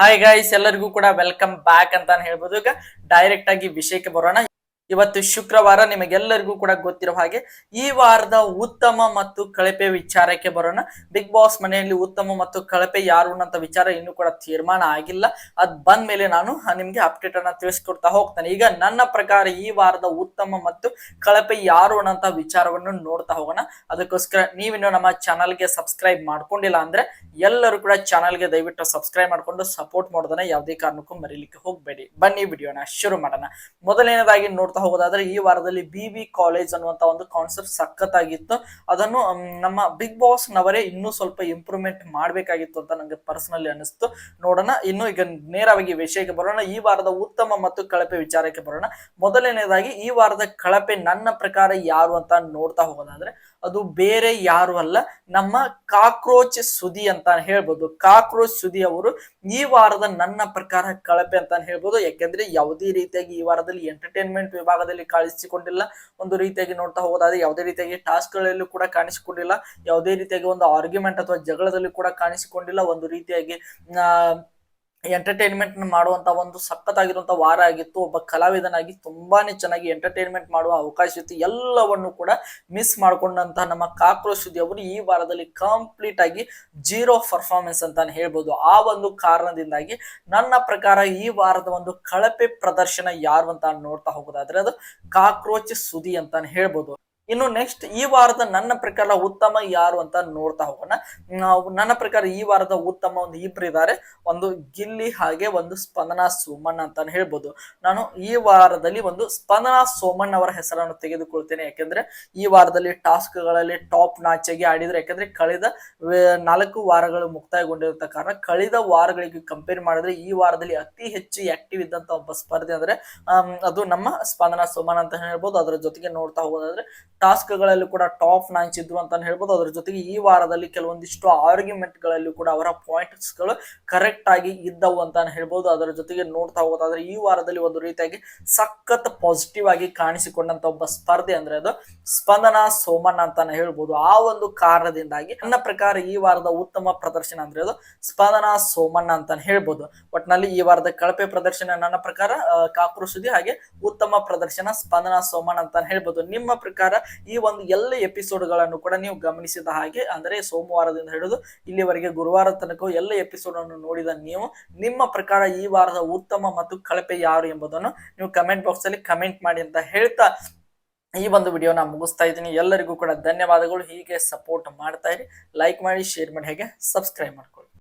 Hi guys ಎಲ್ಲರಿಗೂ ಕೂಡ welcome back ಅಂತಾನೆ ಹೇಳ್ಬೋದು. ಈಗ ಡೈರೆಕ್ಟ್ ಆಗಿ ವಿಷಯಕ್ಕೆ ಬರೋಣ. ಇವತ್ತು ಶುಕ್ರವಾರ ನಿಮಗೆಲ್ಲರಿಗೂ ಕೂಡ ಗೊತ್ತಿರೋ ಹಾಗೆ ಈ ವಾರದ ಉತ್ತಮ ಮತ್ತು ಕಳಪೆ ವಿಚಾರಕ್ಕೆ ಬರೋಣ. ಬಿಗ್ ಬಾಸ್ ಮನೆಯಲ್ಲಿ ಉತ್ತಮ ಮತ್ತು ಕಳಪೆ ಯಾರು ಅನ್ನೋ ವಿಚಾರ ಇನ್ನೂ ಕೂಡ ತೀರ್ಮಾನ ಆಗಿಲ್ಲ. ಅದ್ ಬಂದ ಮೇಲೆ ನಾನು ನಿಮ್ಗೆ ಅಪ್ಡೇಟ್ ಅನ್ನ ತಿಳಿಸ್ಕೊಡ್ತಾ ಹೋಗ್ತಾನೆ. ಈಗ ನನ್ನ ಪ್ರಕಾರ ಈ ವಾರದ ಉತ್ತಮ ಮತ್ತು ಕಳಪೆ ಯಾರು ಅನ್ನೋಂತ ವಿಚಾರವನ್ನು ನೋಡ್ತಾ ಹೋಗೋಣ. ಅದಕ್ಕೋಸ್ಕರ ನೀವಿನ್ನು ನಮ್ಮ ಚಾನಲ್ಗೆ ಸಬ್ಸ್ಕ್ರೈಬ್ ಮಾಡ್ಕೊಂಡಿಲ್ಲ ಅಂದ್ರೆ ಎಲ್ಲರೂ ಕೂಡ ಚಾನಲ್ಗೆ ದಯವಿಟ್ಟು ಸಬ್ಸ್ಕ್ರೈಬ್ ಮಾಡ್ಕೊಂಡು ಸಪೋರ್ಟ್ ಮಾಡೋದನ್ನ ಯಾವುದೇ ಕಾರಣಕ್ಕೂ ಮರೀಲಿಕ್ಕೆ ಹೋಗಬೇಡಿ. ಬನ್ನಿ ವಿಡಿಯೋನ ಶುರು ಮಾಡೋಣ. ಮೊದಲನೇದಾಗಿ ನೋಡ್ತಾ ಹೋಗೋದಾದ್ರೆ ಈ ವಾರದಲ್ಲಿ ಬಿ ಬಿ ಕಾಲೇಜ್ ಅನ್ನುವಂತ ಒಂದು ಕಾನ್ಸೆಪ್ಟ್ ಸಖತ್ತಾಗಿತ್ತು. ಅದನ್ನು ನಮ್ಮ ಬಿಗ್ ಬಾಸ್ ನವರೇ ಇನ್ನೂ ಸ್ವಲ್ಪ ಇಂಪ್ರೂವ್ಮೆಂಟ್ ಮಾಡಬೇಕಾಗಿತ್ತು ಅಂತ ನನಗೆ ಪರ್ಸನಲಿ ಅನಿಸ್ತು ನೋಡೋಣ, ಇನ್ನು ಈಗ ನೇರವಾಗಿ ವಿಷಯಕ್ಕೆ ಬರೋಣ. ಈ ವಾರದ ಉತ್ತಮ ಮತ್ತು ಕಳಪೆ ವಿಚಾರಕ್ಕೆ ಬರೋಣ. ಮೊದಲನೇದಾಗಿ, ಈ ವಾರದ ಕಳಪೆ ನನ್ನ ಪ್ರಕಾರ ಯಾರು ಅಂತ ನೋಡ್ತಾ ಹೋಗೋದಾದ್ರೆ ಅದು ಬೇರೆ ಯಾರು ಅಲ್ಲ, ನಮ್ಮ ಕಾಕ್ರೋಚ್ ಸುದಿ ಅಂತ ಹೇಳ್ಬೋದು. ಕಾಕ್ರೋಚ್ ಸುದಿ ಅವರು ಈ ವಾರದ ನನ್ನ ಪ್ರಕಾರ ಕಳಪೆ ಅಂತ ಹೇಳ್ಬೋದು. ಯಾಕೆಂದ್ರೆ ಯಾವುದೇ ರೀತಿಯಾಗಿ ಈ ವಾರದಲ್ಲಿ ಎಂಟರ್ಟೈನ್ಮೆಂಟ್ ವಿಭಾಗದಲ್ಲಿ ಕಾಣಿಸಿಕೊಂಡಿಲ್ಲ. ಒಂದು ರೀತಿಯಾಗಿ ನೋಡ್ತಾ ಹೋಗೋದಾದ್ರೆ ಯಾವುದೇ ರೀತಿಯಾಗಿ ಟಾಸ್ಕ್ ಗಳಲ್ಲೂ ಕೂಡ ಕಾಣಿಸಿಕೊಂಡಿಲ್ಲ. ಯಾವುದೇ ರೀತಿಯಾಗಿ ಒಂದು ಆರ್ಗ್ಯುಮೆಂಟ್ ಅಥವಾ ಜಗಳದಲ್ಲಿ ಕೂಡ ಕಾಣಿಸಿಕೊಂಡಿಲ್ಲ. ಒಂದು ರೀತಿಯಾಗಿ ಎಂಟರ್ಟೈನ್ಮೆಂಟ್ ಮಾಡುವಂತ ಒಂದು ಸಖತ್ತಾಗಿರುವಂತ ವಾರ ಆಗಿತ್ತು. ಒಬ್ಬ ಕಲಾವಿದನಾಗಿ ತುಂಬಾನೇ ಚೆನ್ನಾಗಿ ಎಂಟರ್ಟೈನ್ಮೆಂಟ್ ಮಾಡುವ ಅವಕಾಶ ಇತ್ತು. ಎಲ್ಲವನ್ನು ಕೂಡ ಮಿಸ್ ಮಾಡ್ಕೊಂಡಂತಹ ನಮ್ಮ ಕಾಕ್ರೋಚ್ ಅವರು ಈ ವಾರದಲ್ಲಿ ಕಂಪ್ಲೀಟ್ ಆಗಿ ಜೀರೋ ಪರ್ಫಾರ್ಮೆನ್ಸ್ ಅಂತಾನೆ ಹೇಳ್ಬೋದು. ಆ ಒಂದು ಕಾರಣದಿಂದಾಗಿ ನನ್ನ ಪ್ರಕಾರ ಈ ವಾರದ ಒಂದು ಕಳಪೆ ಪ್ರದರ್ಶನ ಯಾರು ಅಂತ ನೋಡ್ತಾ ಹೋಗೋದಾದ್ರೆ ಅದು ಕಾಕ್ರೋಚ್ ಸುದಿ ಅಂತಾನೆ ಹೇಳ್ಬೋದು. ಇನ್ನು ನೆಕ್ಸ್ಟ್ ಈ ವಾರದ ನನ್ನ ಪ್ರಕಾರ ಉತ್ತಮ ಯಾರು ಅಂತ ನೋಡ್ತಾ ಹೋಗೋಣ. ನನ್ನ ಪ್ರಕಾರ ಈ ವಾರದ ಉತ್ತಮ ಒಂದು ಇಬ್ರು ಇದ್ದಾರೆ ಒಂದು ಗಿಲ್ಲಿ ಹಾಗೆ ಒಂದು ಸ್ಪಂದನಾ ಸೋಮಣ್ಣ ಅಂತಾನೆ ಹೇಳ್ಬೋದು. ನಾನು ಈ ವಾರದಲ್ಲಿ ಒಂದು ಸ್ಪಂದನಾ ಸೋಮಣ್ಣ ಅವರ ಹೆಸರನ್ನು ತೆಗೆದುಕೊಳ್ತೇನೆ. ಯಾಕೆಂದ್ರೆ ಈ ವಾರದಲ್ಲಿ ಟಾಸ್ಕ್ಗಳಲ್ಲಿ ಟಾಪ್ ನಾಚಾಗಿ ಆಡಿದ್ರೆ ಯಾಕಂದ್ರೆ ಕಳೆದ ನಾಲ್ಕು ವಾರಗಳು ಮುಕ್ತಾಯಗೊಂಡಿರುತ್ತ ಕಾರಣ ಕಳೆದ ವಾರಗಳಿಗೆ ಕಂಪೇರ್ ಮಾಡಿದ್ರೆ ಈ ವಾರದಲ್ಲಿ ಅತಿ ಹೆಚ್ಚು ಆಕ್ಟಿವ್ ಇದ್ದಂತ ಒಬ್ಬ ಸ್ಪರ್ಧೆ ಅಂದ್ರೆ ಅದು ನಮ್ಮ ಸ್ಪಂದನಾ ಸೋಮಣ್ಣ ಅಂತ ಹೇಳ್ಬೋದು. ಅದರ ಜೊತೆಗೆ ನೋಡ್ತಾ ಹೋಗೋದಾದ್ರೆ ಟಾಸ್ಕ್ಗಳಲ್ಲಿ ಕೂಡ ಟಾಪ್ ನಾಯ್ಸ್ ಇದ್ರು ಅಂತ ಹೇಳ್ಬೋದು. ಅದ್ರ ಜೊತೆಗೆ ಈ ವಾರದಲ್ಲಿ ಕೆಲವೊಂದಿಷ್ಟು ಆರ್ಗ್ಯುಮೆಂಟ್ ಗಳಲ್ಲೂ ಕೂಡ ಅವರ ಪಾಯಿಂಟ್ಸ್ಗಳು ಕರೆಕ್ಟ್ ಆಗಿ ಇದ್ದವು ಅಂತ ಹೇಳ್ಬೋದು. ಅದರ ಜೊತೆಗೆ ನೋಡ್ತಾ ಹೋಗೋದಾದ್ರೆ ಈ ವಾರದಲ್ಲಿ ಒಂದು ರೀತಿಯಾಗಿ ಸಖತ್ ಪಾಸಿಟಿವ್ ಆಗಿ ಕಾಣಿಸಿಕೊಂಡಂತ ಒಬ್ಬ ಸ್ಪರ್ಧೆ ಅಂದ್ರೆ ಅದು ಸ್ಪಂದನಾ ಸೋಮಣ್ಣ ಅಂತಾನೆ ಹೇಳ್ಬೋದು. ಆ ಒಂದು ಕಾರಣದಿಂದಾಗಿ ನನ್ನ ಪ್ರಕಾರ ಈ ವಾರದ ಉತ್ತಮ ಪ್ರದರ್ಶನ ಅಂದ್ರೆ ಅದು ಸ್ಪಂದನಾ ಸೋಮಣ್ಣ ಅಂತಾನೆ ಹೇಳ್ಬೋದು. ಒಟ್ನಲ್ಲಿ ಈ ವಾರದ ಕಳಪೆ ಪ್ರದರ್ಶನ ನನ್ನ ಪ್ರಕಾರ ಸುದ್ದಿ ಹಾಗೆ ಉತ್ತಮ ಪ್ರದರ್ಶನ ಸ್ಪಂದನಾ ಸೋಮಣ್ಣ ಅಂತಾನೆ ಹೇಳ್ಬೋದು. ನಿಮ್ಮ ಪ್ರಕಾರ ಈ ಒಂದು ಎಲ್ಲ ಎಪಿಸೋಡ್ಗಳನ್ನು ಕೂಡ ನೀವು ಗಮನಿಸಿದ ಹಾಗೆ, ಅಂದ್ರೆ ಸೋಮವಾರದಿಂದ ಹಿಡಿದು ಇಲ್ಲಿವರೆಗೆ ಗುರುವಾರ ತನಕ ಎಲ್ಲ ಎಪಿಸೋಡ್ ಅನ್ನು ನೋಡಿದ ನೀವು, ನಿಮ್ಮ ಪ್ರಕಾರ ಈ ವಾರದ ಉತ್ತಮ ಮತ್ತು ಕಳಪೆ ಯಾರು ಎಂಬುದನ್ನು ನೀವು ಕಮೆಂಟ್ ಬಾಕ್ಸ್ ಅಲ್ಲಿ ಕಮೆಂಟ್ ಮಾಡಿ ಅಂತ ಹೇಳ್ತಾ ಈ ಒಂದು ವಿಡಿಯೋನ ಮುಗಿಸ್ತಾ ಇದ್ದೀನಿ. ಎಲ್ಲರಿಗೂ ಕೂಡ ಧನ್ಯವಾದಗಳು. ಹೀಗೆ ಸಪೋರ್ಟ್ ಮಾಡ್ತಾ ಇರಿ. ಲೈಕ್ ಮಾಡಿ, ಶೇರ್ ಮಾಡಿ, ಹೇಗೆ ಸಬ್ಸ್ಕ್ರೈಬ್ ಮಾಡ್ಕೊಳ್ಳಿ.